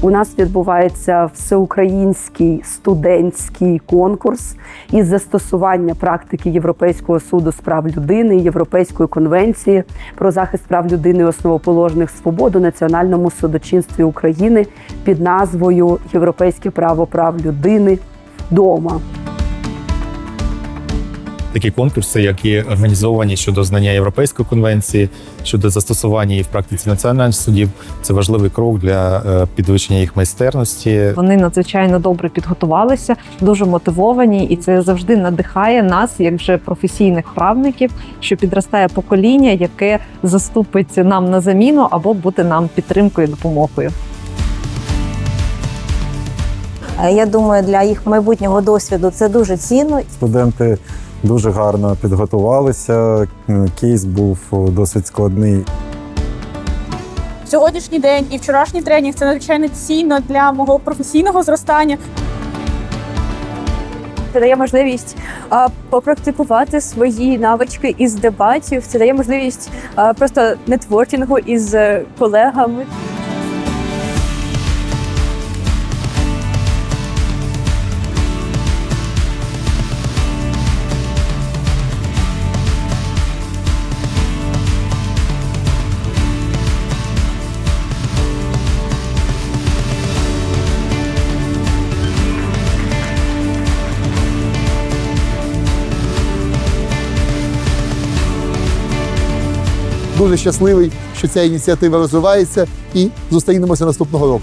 У нас відбувається всеукраїнський студентський конкурс із застосування практики Європейського суду з прав людини, Європейської конвенції про захист прав людини і основоположних свобод у національному судочинстві України під назвою Європейське право прав людини вдома. Такі конкурси, які організовані щодо знання Європейської конвенції, щодо застосування її в практиці національних судів. Це важливий крок для е, підвищення їх майстерності. Вони надзвичайно добре підготувалися, дуже мотивовані, і це завжди надихає нас, як вже професійних правників, що підростає покоління, яке заступить нам на заміну або буде нам підтримкою і допомогою. Е, Я думаю, для їх майбутнього досвіду це дуже цінно. Студенти дуже гарно підготувалися. Кейс був досить складний. Сьогоднішній день і вчорашній тренінг це надзвичайно цінно для мого професійного зростання. Це дає можливість а, попрактикувати свої навички із дебатів. Це дає можливість а, просто нетворкінгу із е, колегами. Дуже щасливий, що ця ініціатива розвивається, і зустрінемося наступного року.